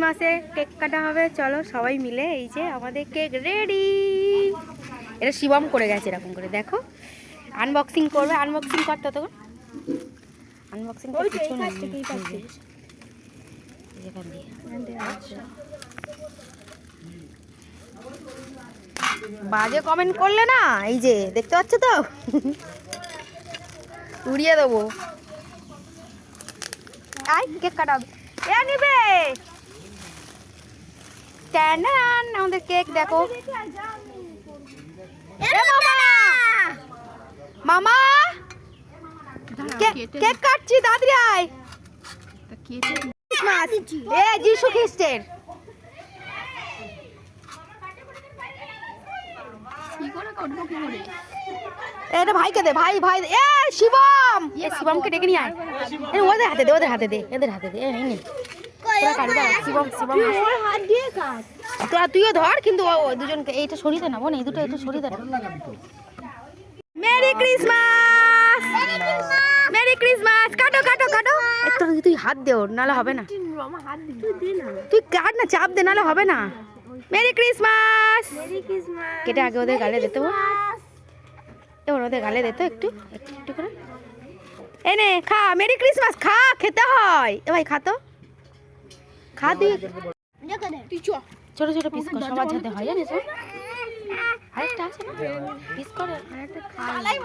ক্রিসমাসে cake কাটা হবে। চলো সবাই মিলে এই যে আমাদের কেক রেডি এটা শিবম করে গেছে এরকম করে দেখো। আনবক্সিং করবে। আনবক্সিং করতে তখন। আনবক্সিং বাজে কমেন্ট করলে না এই যে দেখতে পাচ্ছ তো? উড়িয়ে দেবো। আই কেক কাটাবে এ নিবে! আমাদের কেক দেখো। মামা! কেক কাটছি দাদরি আয়। এ যিশু খ্রিস্টের। এটা ভাইকে দে ভাই ভাই এ শিবম! এ শিবমকে ডেকে নিয়ে আয়। এ ওদের হাতে দে ওদের হাতে দে এদের হাতে দে এই তুইও ধর কিন্তু দুজনকে এইটা সরিয়ে দে না বোন এই দুটো একটু সরিয়ে দে। মেরি ক্রিসমাস মেরি ক্রিসমাস কাটো কাটো কাটো। একটু তুই হাত দে ওর নাহলে হবে না। তুই কাট না চাপ দে নাহলে হবে না। মেরি ক্রিসমাস কেটে আগে ওদের গালে দিতে এবার ওদের গালে দিতে একটু একটু একটু করে। এনে খা মেরি ক্রিসমাস খা খেতে হয়। এ ভাই খা তো। খা ছোট ছোট পিস কর সবার যাতে হয় জানিস? আরেকটা আছে না? পিস করে। আরেকটা খাই।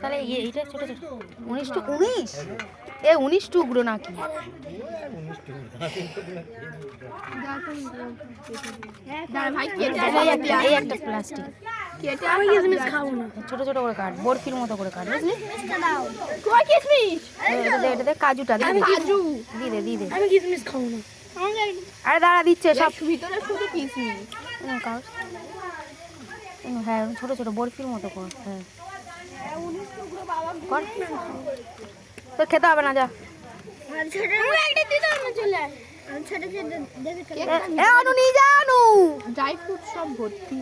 তাহলে এইটা ছোট ছোট। উনিশ টু উনিশ এ উনিশ টুকরো নাকি? এই একটা প্লাস্টিক ছোট ছোট করে কাট বরফির মতো করে কাট বুঝলি? দে কাজুটা দে। কাজু। দি দে দি দে। আমি কিসমিস খাব না। আরে দাঁড়া দিচ্ছে সব। ভিতরে শুধু কিসমিস হ্যাঁ ছোট ছোট বরফির মতো কর হ্যাঁ। তোর খেতে হবে না যা। একটা দিতে না চলে আয় আমি ছোট ছোট দেখে চলে এ, এ অনু নিয়ে যা অনু। ড্রাই ফ্রুট সব ভর্তি।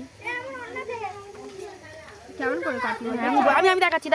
কেমন করে কাটলো? আমি আমি আমি দেখাচ্ছি